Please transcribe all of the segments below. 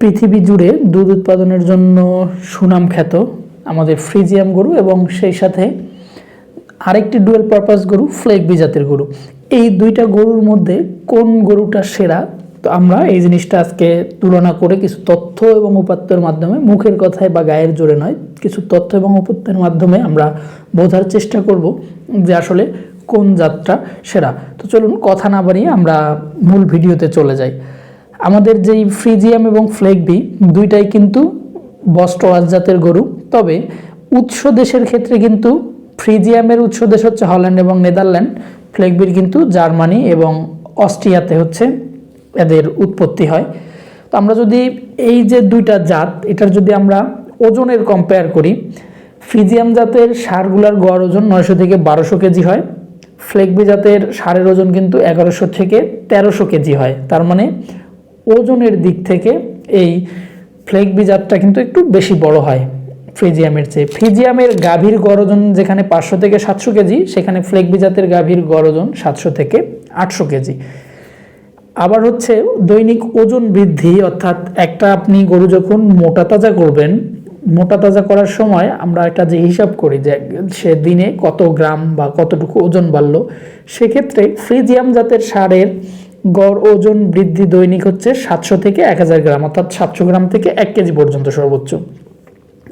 পৃথিবী জুড়ে দুধ উৎপাদনের জন্য সুনাম খ্যাত আমাদের ফ্রিজিয়াম গরু এবং সেই সাথে আরেকটি ডুয়েল পারপাস গরু ফ্লেক জাতের গরু। এই দুইটা গরুর মধ্যে কোন গরুটা সেরা? তো আমরা এই জিনিসটা আজকে তুলনা করে কিছু তথ্য এবং উপাত্তের মাধ্যমে, মুখের কথায় বা গায়ের জোরে নয়, কিছু তথ্য এবং উপাত্তের মাধ্যমে আমরা বোঝার চেষ্টা করব যে আসলে কোন জাতটা সেরা। তো চলুন কথা না বাড়িয়ে আমরা মূল ভিডিওতে চলে যাই। আমাদের যেই ফ্রিজিয়াম এবং ফ্লেগবি দুইটাই কিন্তু বস্টরাজ জাতের গরু। তবে উৎস দেশের ক্ষেত্রে কিন্তু ফ্রিজিয়ামের উৎস দেশ হচ্ছে হল্যান্ড এবং নেদারল্যান্ড। ফ্লেগবির কিন্তু জার্মানি এবং অস্ট্রিয়াতে হচ্ছে এদের উৎপত্তি হয়। তো আমরা যদি এই যে দুইটা জাত, এটার যদি আমরা ওজনের কম্পেয়ার করি, ফ্রিজিয়াম জাতের সারগুলার গড় ওজন নয়শো থেকে বারোশো কেজি হয়। ফ্লেগবি জাতের সারের ওজন কিন্তু এগারোশো থেকে তেরোশো কেজি হয়। তার মানে ওজনের দিক থেকে এই ফ্লেগবি জাতটা কিন্তু একটু বেশি বড় হয় ফ্রিজিয়ামের চেয়ে। ফ্রিজিয়ামের গাভীর গড় ওজন যেখানে পাঁচশো থেকে সাতশো কেজি, সেখানে ফ্লেগবি বিজাতের গাভীর গড় ওজন সাতশো থেকে আটশো কেজি। আবার হচ্ছে দৈনিক ওজন বৃদ্ধি, অর্থাৎ একটা আপনি গরু যখন মোটা তাজা করবেন, মোটা তাজা করার সময় আমরা একটা যে হিসাব করি যে সে দিনে কত গ্রাম বা কতটুকু ওজন বাড়লো, সেক্ষেত্রে ফ্রিজিয়াম জাতের সারের গড় ওজন বৃদ্ধি দৈনিক হচ্ছে সাতশো থেকে এক হাজার গ্রাম, অর্থাৎ সাতশো গ্রাম থেকে এক কেজি পর্যন্ত সর্বোচ্চ।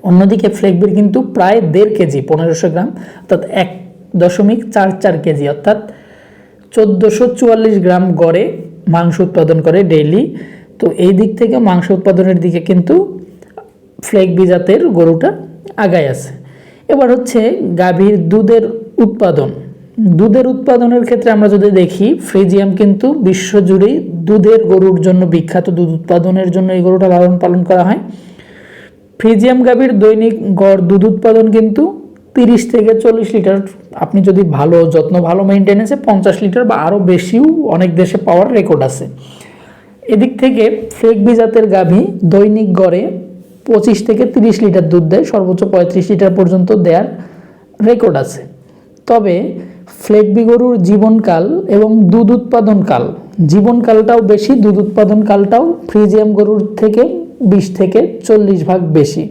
অন্যদিকে ফ্লেগবির কিন্তু প্রায় দেড় কেজি, পনেরোশো গ্রাম, অর্থাৎ এক দশমিক চার চার কেজি, অর্থাৎ চোদ্দোশো চুয়াল্লিশ গ্রাম গড়ে মাংস উৎপাদন করে ডেইলি। তো এই দিক থেকে মাংস উৎপাদনের দিকে কিন্তু ফ্লেগবি জাতের গরুটা আগায় আছে। এবার হচ্ছে গাভীর দুধের উৎপাদন। দুধের উৎপাদনের ক্ষেত্রে আমরা যদি দেখি, ফ্রিজিয়াম কিন্তু বিশ্বজুড়েই দুধের গরুর জন্য বিখ্যাত, দুধ উৎপাদনের জন্য এই গরুটা লালন পালন করা হয়। ফ্রিজিয়াম গাভীর দৈনিক গড় দুধ উৎপাদন কিন্তু তিরিশ থেকে চল্লিশ লিটার। আপনি যদি ভালো, যত্ন ভালো মেনটেনেন্সে পঞ্চাশ লিটার বা আরও বেশিও অনেক দেশে পাওয়ার রেকর্ড আছে। এদিক থেকে ফ্লেগবি জাতের গাভী দৈনিক গড়ে পঁচিশ থেকে তিরিশ লিটার দুধ দেয়, সর্বোচ্চ পঁয়ত্রিশ লিটার পর্যন্ত দেওয়ার রেকর্ড আছে। তবে ফ্লেগবি গরুর জীবনকাল এবং দুধ উৎপাদনকাল। জীবনকালটাও বেশি, দুধ উৎপাদনকালটাও ফ্রিজিয়াম গরুর থেকে বিশ থেকে চল্লিশ ভাগ বেশি।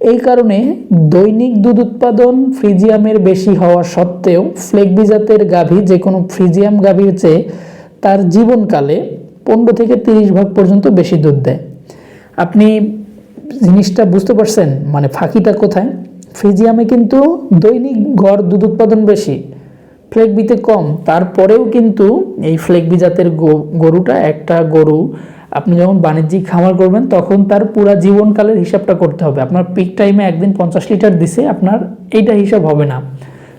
এই কারণে দৈনিক দুধ উৎপাদন ফ্রিজিয়ামের বেশি হওয়া সত্ত্বেও ফ্লেগবি জাতের গাভী যে কোনো ফ্রিজিয়াম গাভীর চেয়ে তার জীবনকালে পনেরো থেকে তিরিশ ভাগ পর্যন্ত বেশি দুধ দেয়। আপনি জিনিসটা বুঝতে পারছেন? মানে ফাঁকিটা কোথায়? ফ্রিজিয়ামে কিন্তু দৈনিক গড় দুধ উৎপাদন বেশি। ফ্লেগবিতে কম, তারপরেও কিন্তু এই ফ্লেগবি জাতের গরুটা একটা গরু, আপনি যখন বাণিজ্যিক খামার করবেন, তখন তার পুরা জীবনকালের হিসাবটা করতে হবে। আপনার পিক টাইমে একদিন পঞ্চাশ লিটার দিছে, আপনার এইটা হিসাব হবে না।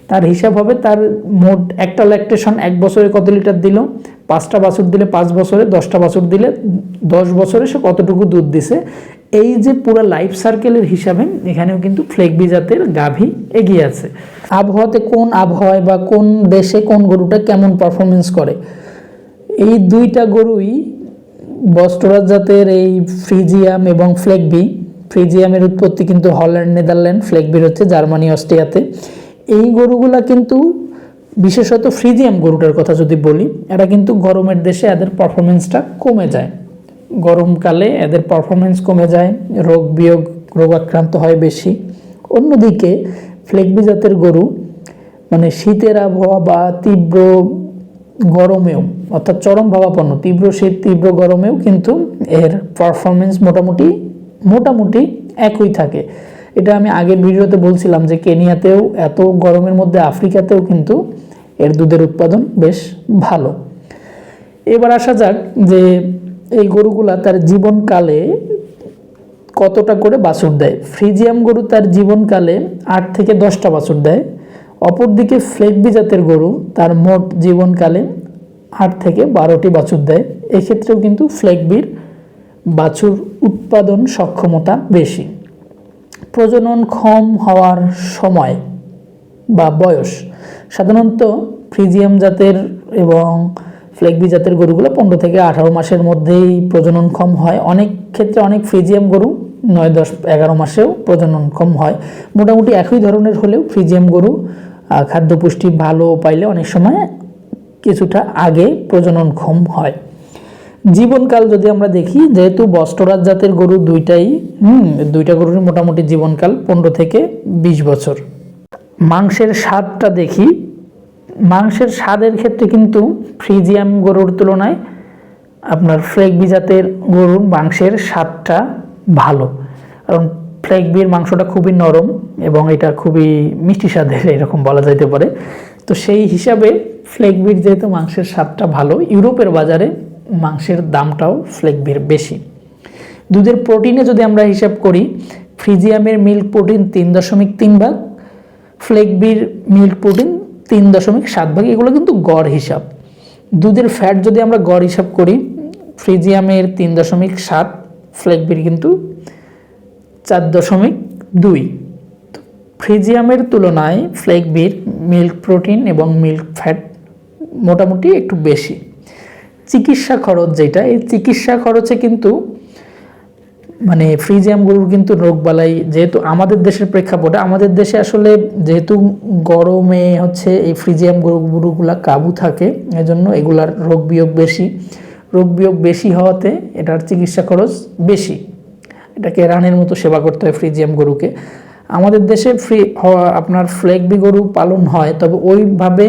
তার হিসাব হবে তার মোট একটা ল্যাকটেশন এক বছরে কত লিটার দিল? পাঁচটা বাছুর দিলে পাঁচ বছরে, দশটা বাছুর দিলে দশ বছরে সে কতটুকু দুধ দিছে? এই যে পুরো লাইফ সার্কেলের হিসাবে এখানেও কিন্তু ফ্লেগবি জাতের গাভী এগিয়ে আছে। আবহাওয়াতে কোন আবহাওয়ায় বা কোন দেশে কোন গরুটা কেমন পারফরমেন্স করে? এই দুইটা গরুই বস্টরাজ জাতের এই ফ্রিজিয়াম এবং ফ্লেগবি, ফ্রিজিয়ামের উৎপত্তি কিন্তু হল্যান্ড, নেদারল্যান্ড, ফ্লেগবির হচ্ছে জার্মানি, অস্ট্রিয়াতে। এই গরুগুলা কিন্তু বিশেষত ফ্রিজিয়াম গরুটার কথা যদি বলি, এরা কিন্তু গরমের দেশে এদের পারফরমেন্সটা কমে যায়। গরমকালে এদের পারফরমেন্স কমে যায়, রোগ বিয়োগ, রোগাক্রান্ত হয় বেশি। অন্যদিকে ফ্লেগবি জাতের গরু মানে শীতের আবহাওয়া বা তীব্র গরমেও, অর্থাৎ চরম ভাবাপন্ন, তীব্র শীত, তীব্র গরমেও কিন্তু এর পারফরমেন্স মোটামুটি মোটামুটি একই থাকে। এটা আমি আগের ভিডিওতে বলছিলাম যে কেনিয়াতেও এত গরমের মধ্যে আফ্রিকাতেও কিন্তু এর দুধের উৎপাদন বেশ ভালো। এবার আসা যাক যে এই গরুগুলা তার জীবনকালে কতটা করে বাছুর দেয়? ফ্রিজিয়াম গরু তার জীবনকালে আট থেকে দশটা বাছুর দেয়। অপরদিকে ফ্লেগবি জাতের গরু তার মোট জীবনকালে আট থেকে বারোটি বাছুর দেয়। এক্ষেত্রেও কিন্তু ফ্লেগবির বাছুর উৎপাদন সক্ষমতা বেশি। প্রজনন ক্ষম হওয়ার সময় বা বয়স সাধারণত ফ্রিজিয়াম জাতের এবং ফ্লেগবি জাতের গরুগুলো পনেরো থেকে আঠারো মাসের মধ্যেই প্রজননক্ষম হয়। অনেক ক্ষেত্রে অনেক ফ্রিজিয়াম গরু নয় দশ এগারো মাসেও প্রজনন কম হয়। মোটামুটি একই ধরনের হলেও ফ্রিজিয়াম গরু খাদ্য পুষ্টি ভালো পাইলে অনেক সময় কিছুটা আগে প্রজননক্ষম হয়। জীবনকাল যদি আমরা দেখি, যেহেতু বস্টরাজ জাতের গরু দুইটাই, হুম, দুইটা গরুর মোটামুটি জীবনকাল পনেরো থেকে বিশ বছর। মাংসের স্বাদটা দেখি। মাংসের স্বাদের ক্ষেত্রে কিন্তু ফ্রিজিয়াম গরুর তুলনায় আপনার ফ্লেগবি জাতের গরুর মাংসের স্বাদটা ভালো। কারণ ফ্লেগবির মাংসটা খুবই নরম এবং এটা খুবই মিষ্টি স্বাদের, এরকম বলা যাইতে পারে। তো সেই হিসাবে ফ্লেগবির যেহেতু মাংসের স্বাদটা ভালো, ইউরোপের বাজারে মাংসের দামটাও ফ্লেগবির বেশি। দুধের প্রোটিনে যদি আমরা হিসাব করি, ফ্রিজিয়ামের মিল্ক প্রোটিন তিন দশমিক তিন ভাগ ফ্লেগবির মিল্ক প্রোটিন তিন দশমিক সাত ভাগ, এগুলো কিন্তু গড় হিসাব। দুধের ফ্যাট যদি আমরা গড় হিসাব করি, ফ্রিজিয়ামের তিন দশমিক সাত ফ্লেগবির কিন্তু চার দশমিক দুই। ফ্রিজিয়ামের তুলনায় ফ্লেগবির মিল্ক প্রোটিন এবং মিল্ক ফ্যাট মোটামুটি একটু বেশি। চিকিৎসা খরচ যেটা, এই চিকিৎসা খরচে কিন্তু মানে ফ্রিজিয়াম গরুর কিন্তু রোগবালাই, যেহেতু আমাদের দেশের প্রেক্ষাপটে, আমাদের দেশে আসলে যেহেতু গরমে হচ্ছে এই ফ্রিজিয়াম গরু গরুগুলা কাবু থাকে, এজন্য এগুলার রোগ বিয়োগ বেশি। রোগ বিয়োগ বেশি হওয়াতে এটার চিকিৎসা খরচ বেশি। এটাকে রানের মতো সেবা করতে হয় ফ্রিজিয়াম গরুকে। আমাদের দেশে ফ্রি আপনার ফ্লেগবি গরু পালন হয়, তবে ওইভাবে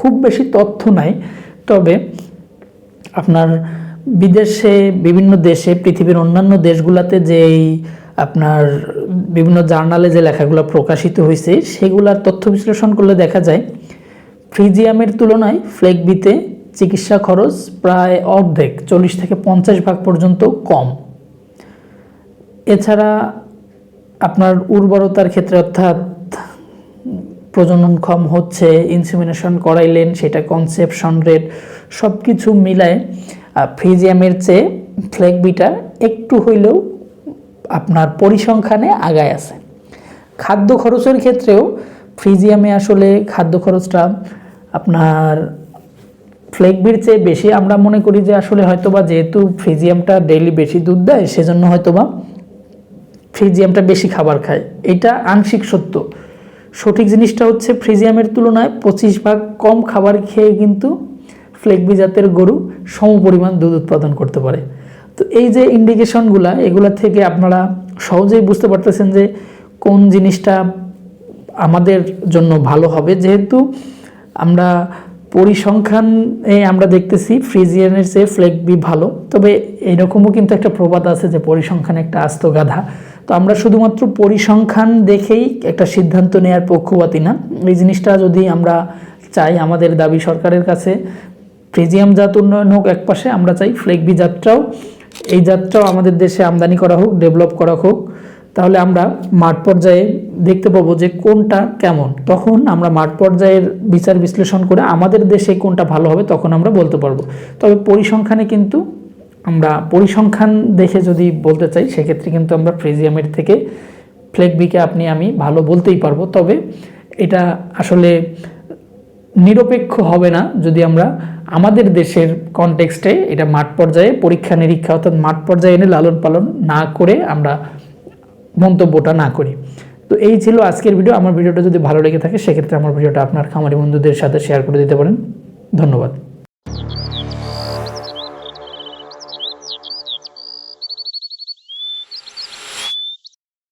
খুব বেশি তথ্য নাই। তবে আপনার বিদেশে, বিভিন্ন দেশে, পৃথিবীর অন্যান্য দেশগুলোতে যেই আপনার বিভিন্ন জার্নালে যে লেখাগুলো প্রকাশিত হয়েছে সেগুলার তথ্য বিশ্লেষণ করলে দেখা যায়, ফ্রিজিয়ামের তুলনায় ফ্লেগবিতে চিকিৎসা খরচ প্রায় অর্ধেক, চল্লিশ থেকে পঞ্চাশ ভাগ পর্যন্ত কম। এছাড়া আপনার উর্বরতার ক্ষেত্রে অর্থাৎ প্রজননক্ষম হচ্ছে ইনসিমিনেশন করাইলেন, সেটা কনসেপশন রেট সব কিছু মিলায় ফ্রিজিয়ামের চেয়ে ফ্লেগবিটা একটু হইলেও আপনার পরিসংখ্যানে আগায় আছে। খাদ্য খরচের ক্ষেত্রেও ফ্রিজিয়ামে আসলে খাদ্য খরচটা আপনার ফ্লেগবির চেয়ে বেশি আমরা মনে করি যে আসলে হয়তোবা যেহেতু ফ্রিজিয়ামটা ডেইলি বেশি দুধ দেয়, সেজন্য হয়তোবা ফ্রিজিয়ামটা বেশি খাবার খায়। এটা আংশিক সত্য। সঠিক জিনিসটা হচ্ছে ফ্রিজিয়ামের তুলনায় পঁচিশ ভাগ কম খাবার খেয়ে কিন্তু ফ্লেগবি জাতের গরু সমপরিমাণ দুধ উৎপাদন করতে পারে। তো এই যে ইন্ডিকেশনগুলা এগুলা থেকে আপনারা সহজেই বুঝতে পারতেছেন যে কোন জিনিসটা আমাদের জন্য ভালো হবে। যেহেতু আমরা পরিসংখ্যান আমরা দেখতেছি ফ্রিজিয়ানের চেয়ে ফ্লেগবি ভালো। তবে এরকমও কিন্তু একটা প্রবাদ আছে যে পরিসংখ্যান একটা আস্ত গাধা তো আমরা শুধুমাত্র পরিসংখ্যান দেখেই একটা সিদ্ধান্ত নেওয়ার পক্ষপাতি না। এই জিনিসটা যদি আমরা চাই আমাদের দাবি সরকারের কাছে, ফ্রিজিয়াম জাত উন্নয়ন হোক এক পাশে আমরা চাই ফ্লেগবি জাতটাও, এই জাতটাও আমাদের দেশে আমদানি করা হোক, ডেভেলপ করা হোক। তাহলে আমরা মাঠ পর্যায়ে দেখতে পাবো যে কোনটা কেমন। তখন আমরা মাঠ পর্যায়ের বিচার বিশ্লেষণ করে আমাদের দেশে কোনটা ভালো হবে তখন আমরা বলতে পারব। তবে পরিসংখ্যানে কিন্তু আমরা পরিসংখ্যান দেখে যদি বলতে চাই, সেক্ষেত্রে কিন্তু আমরা ফ্রিজিয়ামের থেকে ফ্লেগবিকে আপনি, আমি ভালো বলতেই পারব। তবে এটা আসলে নিরপেক্ষ হবে না যদি আমরা আমাদের দেশের কনটেক্সটে এটা মাঠ পর্যায়ে পরীক্ষা নিরীক্ষা অর্থাৎ মাঠ পর্যায়ে এনে লালন পালন না করে আমরা মন্তব্যটা না করি। তো এই ছিল আজকের ভিডিও আমার ভিডিওটা যদি ভালো লেগে থাকে, সেক্ষেত্রে আমার ভিডিওটা আপনার খামারি বন্ধুদের সাথে শেয়ার করে দিতে পারেন। ধন্যবাদ।